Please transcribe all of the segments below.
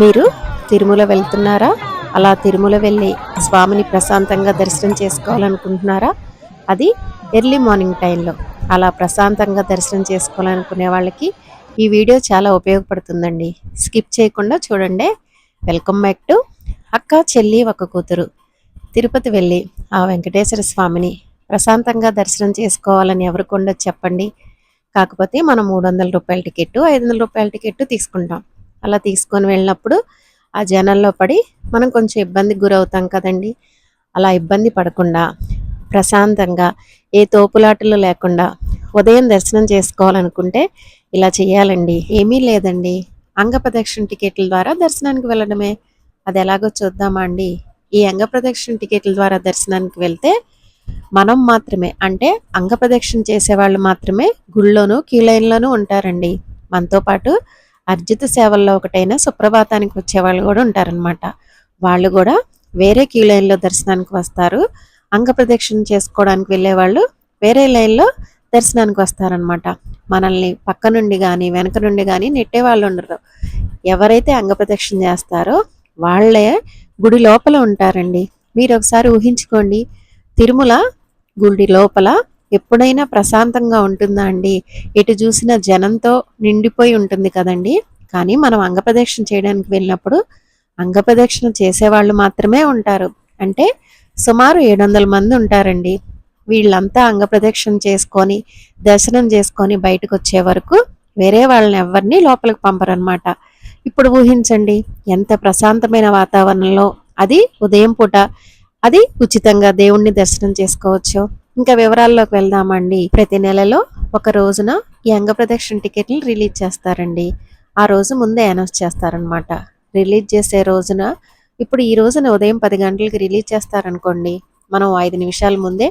మీరు తిరుమల వెళ్తున్నారా? అలా తిరుమల వెళ్ళి స్వామిని ప్రశాంతంగా దర్శనం చేసుకోవాలనుకుంటున్నారా? అది ఎర్లీ మార్నింగ్ టైంలో. అలా ప్రశాంతంగా దర్శనం చేసుకోవాలనుకునే వాళ్ళకి ఈ వీడియో చాలా ఉపయోగపడుతుందండి. స్కిప్ చేయకుండా చూడండి. వెల్కమ్ బ్యాక్ టు అక్క చెల్లి ఒక కూతురు. తిరుపతి వెళ్ళి ఆ వెంకటేశ్వర స్వామిని ప్రశాంతంగా దర్శనం చేసుకోవాలని ఎవరికి ఉండదు చెప్పండి. కాకపోతే మనం మూడు వందల రూపాయల టికెట్ ఐదు వందల రూపాయల టికెట్ తీసుకుంటాం. అలా తీసుకొని వెళ్ళినప్పుడు ఆ జనాల్లో పడి మనం కొంచెం ఇబ్బందికి గురవుతాం కదండి. అలా ఇబ్బంది పడకుండా ప్రశాంతంగా ఏ తోపులాటలు లేకుండా ఉదయం దర్శనం చేసుకోవాలనుకుంటే ఇలా చేయాలండి. ఏమీ లేదండి. అంగప్రదక్షిణ టికెట్ల ద్వారా దర్శనానికి వెళ్ళడమే. అది ఎలాగో చూద్దామా అండి? ఈ అంగప్రదక్షిణ టికెట్ల ద్వారా దర్శనానికి వెళ్తే మనం మాత్రమే అంటే అంగప్రదక్షిణ చేసేవాళ్ళు మాత్రమే గుళ్ళోనూ క్యూ లైన్లోనూ ఉంటారండి. మనతో పాటు అర్జిత సేవల్లో ఒకటైన సుప్రభాతానికి వచ్చేవాళ్ళు కూడా ఉంటారనమాట వాళ్ళు కూడా వేరే క్యూ లైన్లో దర్శనానికి వస్తారు. అంగప్రదక్షిణ చేసుకోవడానికి వెళ్ళే వాళ్ళు వేరే లైన్లో దర్శనానికి వస్తారనమాట మనల్ని పక్క నుండి కానీ వెనక నుండి కానీ నెట్టే వాళ్ళు ఉండరు. ఎవరైతే అంగప్రదక్షిణ చేస్తారో వాళ్ళే గుడి లోపల ఉంటారండి. మీరు ఒకసారి ఊహించుకోండి. తిరుమల గుడి లోపల ఎప్పుడైనా ప్రశాంతంగా ఉంటుందా అండి? ఎటు చూసిన జనంతో నిండిపోయి ఉంటుంది కదండి. కానీ మనం అంగప్రదక్షిణ చేయడానికి వెళ్ళినప్పుడు అంగప్రదక్షిణ చేసేవాళ్ళు మాత్రమే ఉంటారు. అంటే సుమారు ఏడు వందల మంది ఉంటారండి. వీళ్ళంతా అంగప్రదక్షిణ చేసుకొని దర్శనం చేసుకొని బయటకు వచ్చే వరకు వేరే వాళ్ళని ఎవరిని లోపలికి పంపరనమాట ఇప్పుడు ఊహించండి ఎంత ప్రశాంతమైన వాతావరణంలో అది ఉదయం పూట అది ఉచితంగా దేవుణ్ణి దర్శనం చేసుకోవచ్చు. ఇంకా వివరాల్లోకి వెళ్దామండి. ప్రతి నెలలో ఒక రోజున ఈ అంగప్రదక్షిణ టికెట్లు రిలీజ్ చేస్తారండి. ఆ రోజు ముందే అనౌన్స్ చేస్తారనమాట. రిలీజ్ చేసే రోజున ఇప్పుడు ఈ రోజున ఉదయం పది గంటలకి రిలీజ్ చేస్తారనుకోండి మనం ఐదు నిమిషాల ముందే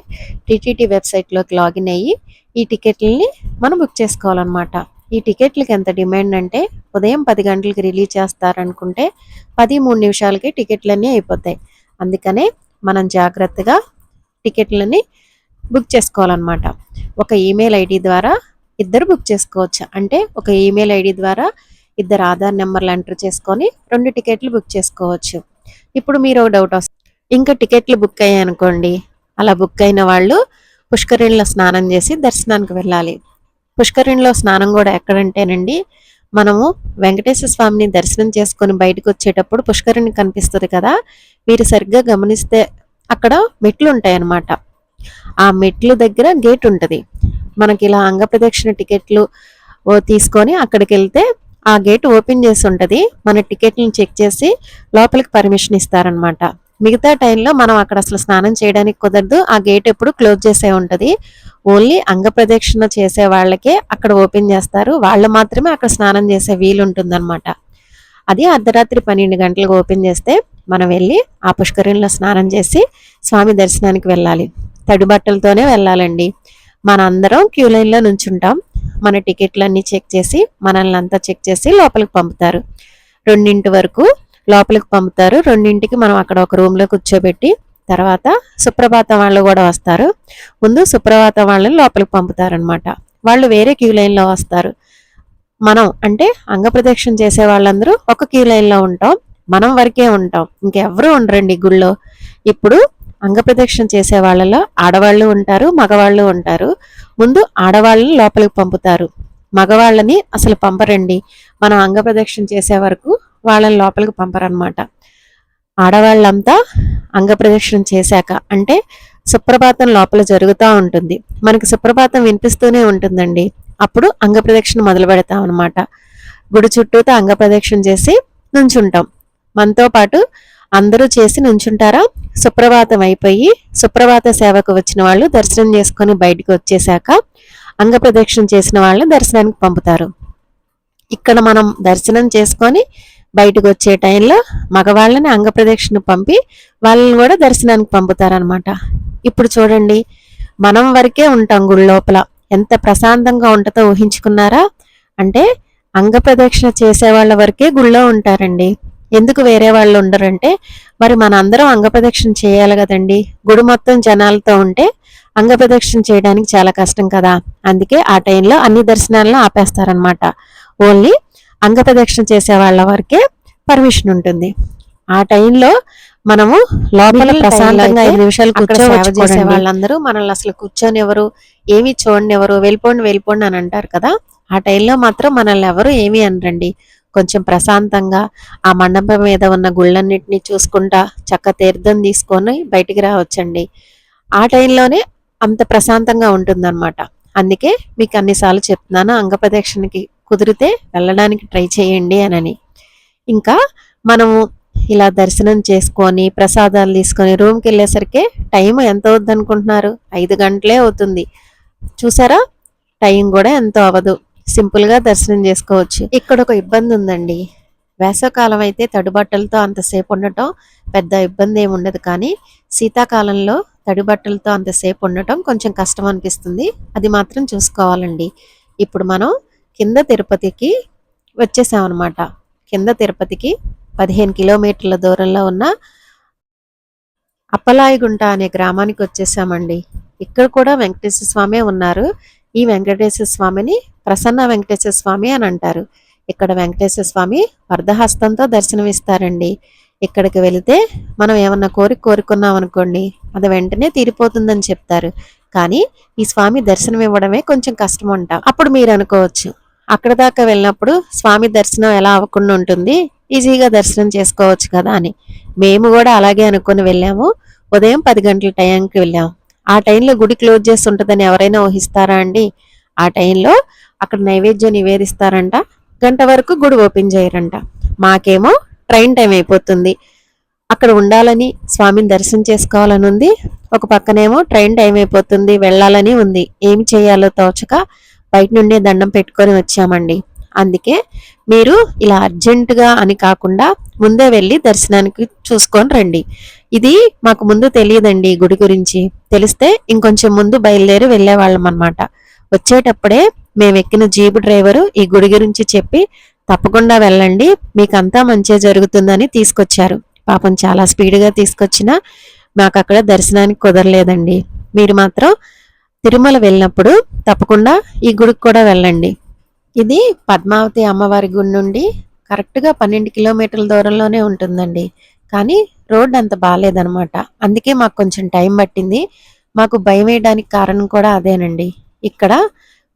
టీటీటీ వెబ్సైట్లోకి లాగిన్ అయ్యి ఈ టికెట్లని మనం బుక్ చేసుకోవాలన్నమాట. ఈ టికెట్లకి ఎంత డిమాండ్ అంటే ఉదయం పది గంటలకి రిలీజ్ చేస్తారనుకుంటే పది మూడు నిమిషాలకి టికెట్లన్నీ అయిపోతాయి. అందుకనే మనం జాగ్రత్తగా టికెట్లని బుక్ చేసుకోవాలన్నమాట. ఒక ఈమెయిల్ ఐడి ద్వారా ఇద్దరు బుక్ చేసుకోవచ్చు. అంటే ఒక ఈమెయిల్ ఐడి ద్వారా ఇద్దరు ఆధార్ నెంబర్లు ఎంటర్ చేసుకొని రెండు టికెట్లు బుక్ చేసుకోవచ్చు. ఇప్పుడు మీరు ఒక డౌట్ వస్తుంది. ఇంకా టికెట్లు బుక్ అయ్యాయి అనుకోండి అలా బుక్ అయిన వాళ్ళు పుష్కరిణిలో స్నానం చేసి దర్శనానికి వెళ్ళాలి. పుష్కరిణిలో స్నానం కూడా ఎక్కడంటేనండి మనము వెంకటేశ్వర స్వామిని దర్శనం చేసుకొని బయటకు వచ్చేటప్పుడు పుష్కరిణి కనిపిస్తుంది కదా మీరు సరిగ్గా గమనిస్తే అక్కడ మెట్లు ఉంటాయి అన్నమాట ఆ మెట్లు దగ్గర గేట్ ఉంటుంది. మనకి ఇలా అంగప్రదక్షిణ టికెట్లు తీసుకొని అక్కడికి వెళ్తే ఆ గేట్ ఓపెన్ చేసి ఉంటుంది. మన టికెట్లను చెక్ చేసి లోపలికి పర్మిషన్ ఇస్తారనమాట మిగతా టైంలో మనం అక్కడ అసలు స్నానం చేయడానికి కుదరదు. ఆ గేట్ ఎప్పుడు క్లోజ్ చేసే ఉంటుంది. ఓన్లీ అంగప్రదక్షిణ చేసే వాళ్ళకే అక్కడ ఓపెన్ చేస్తారు. వాళ్ళు మాత్రమే అక్కడ స్నానం చేసే వీలు ఉంటుందన్నమాట. అది అర్ధరాత్రి పన్నెండు గంటలకు ఓపెన్ చేస్తే మనం వెళ్ళి ఆ పుష్కరిణిలో స్నానం చేసి స్వామి దర్శనానికి వెళ్ళాలి. తడి బట్టలతోనే వెళ్ళాలండి. మన అందరం క్యూ లైన్లో నుంచుంటాం. మన టికెట్లన్నీ చెక్ చేసి మనల్ని అంతా చెక్ చేసి లోపలికి పంపుతారు. రెండింటి వరకు లోపలికి పంపుతారు. రెండింటికి మనం అక్కడ ఒక రూమ్లో కూర్చోబెట్టి తర్వాత సుప్రభాతం వాళ్ళు కూడా వస్తారు. ముందు సుప్రభాతం వాళ్ళని లోపలికి పంపుతారనమాట వాళ్ళు వేరే క్యూ లైన్లో వస్తారు. మనం అంటే అంగప్రదక్షిణ చేసే వాళ్ళందరూ ఒక క్యూ లైన్లో ఉంటాం. మనం వరకే ఉంటాం. ఇంకెవరూ ఉండరండి గుళ్ళో. ఇప్పుడు అంగప్రదక్షిణ చేసే వాళ్ళలో ఆడవాళ్ళు ఉంటారు మగవాళ్ళు ఉంటారు. ముందు ఆడవాళ్ళని లోపలికి పంపుతారు. మగవాళ్ళని అసలు పంపరండి. మనం అంగప్రదక్షిణ చేసే వరకు వాళ్ళని లోపలికి పంపరనమాట ఆడవాళ్ళంతా అంగప్రదక్షిణ చేశాక అంటే సుప్రభాతం లోపల జరుగుతూ ఉంటుంది. మనకి సుప్రభాతం వినిపిస్తూనే ఉంటుందండి. అప్పుడు అంగప్రదక్షిణ మొదలు పెడతాం అనమాట గుడి చుట్టూతో అంగప్రదక్షిణ చేసి నుంచుంటాం. మనతో పాటు అందరూ చేసి నుంచుంటారా? సుప్రభాతం అయిపోయి సుప్రభాత సేవకు వచ్చిన వాళ్ళు దర్శనం చేసుకొని బయటకు వచ్చేసాక అంగప్రదక్షిణ చేసిన వాళ్ళని దర్శనానికి పంపుతారు. ఇక్కడ మనం దర్శనం చేసుకొని బయటకు వచ్చే టైంలో మగవాళ్ళని అంగప్రదక్షిణ పంపి వాళ్ళని కూడా దర్శనానికి పంపుతారనమాట ఇప్పుడు చూడండి మనం వరకే ఉంటాం గుడి లోపల. ఎంత ప్రశాంతంగా ఉంటుందో ఊహించుకున్నారా? అంటే అంగప్రదక్షిణ చేసే వాళ్ళ వరకే గుళ్ళో ఉంటారండి. ఎందుకు వేరే వాళ్ళు ఉండరంటే మరి మన అందరం అంగప్రదక్షిణ చేయాలి కదండి. గుడి మొత్తం జనాలతో ఉంటే అంగప్రదక్షిణ చేయడానికి చాలా కష్టం కదా. అందుకే ఆ టైంలో అన్ని దర్శనాలను ఆపేస్తారనమాట ఓన్లీ అంగప్రదక్షిణ చేసే వాళ్ళ వరకే పర్మిషన్ ఉంటుంది. ఆ టైంలో మనము లోపల ప్రశాంతంగా ఐదు నిమిషాలు కూర్చోవచ్చు వాళ్ళందరూ మనల్ని అసలు కూర్చొని ఎవరు ఏమి చూడండి ఎవరు వెళ్ళిపోండి వెళ్ళిపోండి అని అంటారు కదా. ఆ టైంలో మాత్రం మనల్ని ఎవరు ఏమి అనరండి. కొంచెం ప్రశాంతంగా ఆ మండపం మీద ఉన్న గుళ్ళన్నిటిని చూసుకుంటా చక్క తీర్థం తీసుకొని బయటికి రావచ్చండి. ఆ టైంలోనే అంత ప్రశాంతంగా ఉంటుందన్నమాట. అందుకే మీకు అన్నిసార్లు చెప్తున్నాను అంగప్రదక్షిణకి కుదిరితే వెళ్ళడానికి ట్రై చేయండి అనని. ఇంకా మనము ఇలా దర్శనం చేసుకొని ప్రసాదాలు తీసుకొని రూమ్కి వెళ్ళేసరికి టైం ఎంత అవుద్ది అనుకుంటున్నారు ఐదు గంటలే అవుతుంది. చూసారా? టైం కూడా ఎంతో అవ్వదు సింపుల్గా దర్శనం చేసుకోవచ్చు. ఇక్కడ ఒక ఇబ్బంది ఉందండి. వేసవకాలం అయితే తడిబట్టలతో అంతసేపు ఉండటం పెద్ద ఇబ్బంది ఏమి ఉండదు కానీ శీతాకాలంలో తడిబట్టలతో అంతసేపు ఉండటం కొంచెం కష్టం అనిపిస్తుంది. అది మాత్రం చూసుకోవాలండి. ఇప్పుడు మనం కింద తిరుపతికి వచ్చేసామన్నమాట. కింద తిరుపతికి పదిహేను కిలోమీటర్ల దూరంలో ఉన్న అప్పలాయిగుంట అనే గ్రామానికి వచ్చేసామండి. ఇక్కడ కూడా వెంకటేశ్వర స్వామి ఉన్నారు. ఈ వెంకటేశ్వర స్వామిని ప్రసన్న వెంకటేశ్వర స్వామి అని అంటారు. ఇక్కడ వెంకటేశ్వర స్వామి వరదహస్తంతో దర్శనమిస్తారండి. ఇక్కడికి వెళితే మనం ఏమన్నా కోరిక కోరుకున్నాం అనుకోండి అది వెంటనే తీరిపోతుందని చెప్తారు. కానీ ఈ స్వామి దర్శనం ఇవ్వడమే కొంచెం కష్టం అంట అప్పుడు మీరు అనుకోవచ్చు అక్కడ దాకా వెళ్ళినప్పుడు స్వామి దర్శనం ఎలా అవ్వకుండా ఉంటుంది? ఈజీగా దర్శనం చేసుకోవచ్చు కదా అని. మేము కూడా అలాగే అనుకుని వెళ్ళాము. ఉదయం పది గంటల టైంకి వెళ్ళాము ఆ టైంలో గుడి క్లోజ్ చేసి ఉంటుందని ఎవరైనా ఊహిస్తారా అండి? ఆ టైంలో అక్కడ నైవేద్యం నివేదిస్తారంట. గంట వరకు గుడి ఓపెన్ చేయరంట. మాకేమో ట్రైన్ టైం అయిపోతుంది. అక్కడ ఉండాలని స్వామిని దర్శనం చేసుకోవాలని ఉంది. ఒక పక్కనేమో ట్రైన్ టైం అయిపోతుంది వెళ్ళాలని ఉంది. ఏం చేయాలో తోచక బయట నుండే దండం పెట్టుకొని వచ్చామండి. అందుకే మీరు ఇలా అర్జెంటుగా అని కాకుండా ముందే వెళ్ళి దర్శనానికి చూసుకొని రండి. ఇది మాకు ముందు తెలియదండి గుడి గురించి. తెలిస్తే ఇంకొంచెం ముందు బయలుదేరి వెళ్ళేవాళ్ళం అనమాట వచ్చేటప్పుడే మేము ఎక్కిన జీపు డ్రైవరు ఈ గుడి గురించి చెప్పి తప్పకుండా వెళ్ళండి మీకంతా మంచిగా జరుగుతుందని తీసుకొచ్చారు. పాపం చాలా స్పీడ్గా తీసుకొచ్చినా మాకు అక్కడ దర్శనానికి కుదరలేదండి. మీరు మాత్రం తిరుమల వెళ్ళినప్పుడు తప్పకుండా ఈ గుడికి కూడా వెళ్ళండి. ఇది పద్మావతి అమ్మవారి గుడి నుండి కరెక్ట్గా పన్నెండు కిలోమీటర్ల దూరంలోనే ఉంటుందండి. కానీ రోడ్ అంత బాగాలేదనమాట అందుకే మాకు కొంచెం టైం పట్టింది. మాకు భయం వేయడానికి కారణం కూడా అదేనండి. ఇక్కడ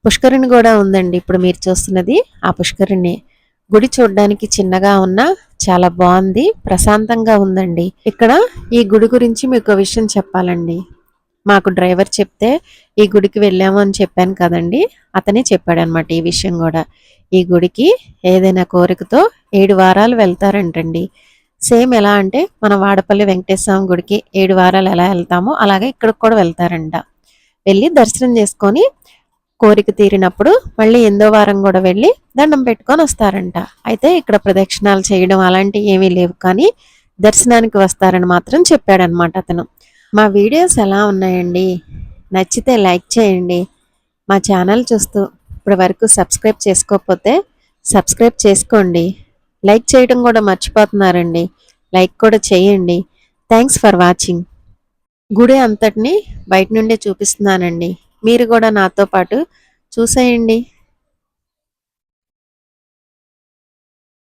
పుష్కరిణి కూడా ఉందండి. ఇప్పుడు మీరు చూస్తున్నది ఆ పుష్కరిణి. గుడి చూడడానికి చిన్నగా ఉన్నా చాలా బాగుంది ప్రశాంతంగా ఉందండి. ఇక్కడ ఈ గుడి గురించి మీకు విషయం చెప్పాలండి. మాకు డ్రైవర్ చెప్తే ఈ గుడికి వెళ్ళాము అని చెప్పాను కదండి. అతనే చెప్పాడనమాట ఈ విషయం కూడా. ఈ గుడికి ఏదైనా కోరికతో ఏడు వారాలు వెళ్తారంటండి. సేమ్ ఎలా అంటే మన వాడపల్లి వెంకటేశ్వర గుడికి ఏడు వారాలు ఎలా వెళ్తామో అలాగే ఇక్కడికి కూడా వెళ్తారంట. వెళ్ళి దర్శనం చేసుకొని కోరిక తీరినప్పుడు మళ్ళీ ఎందో వారం కూడా వెళ్ళి దండం పెట్టుకొని వస్తారంట. అయితే ఇక్కడ ప్రదక్షిణాలు చేయడం అలాంటివి ఏమీ లేవు కానీ దర్శనానికి వస్తారని మాత్రం చెప్పాడనమాట అతను. మా వీడియోస్ ఎలా ఉన్నాయండి? నచ్చితే లైక్ చేయండి. మా ఛానల్ చూస్తూ ఇప్పటి వరకు సబ్స్క్రైబ్ చేసుకోకపోతే సబ్స్క్రైబ్ చేసుకోండి. లైక్ చేయడం కూడా మర్చిపోతున్నారండి. లైక్ కూడా చేయండి. Thanks for watching. గుడి అంతటిని బయట నుండే చూపిస్తున్నానండి. మీరు కూడా నాతో పాటు చూసేయండి.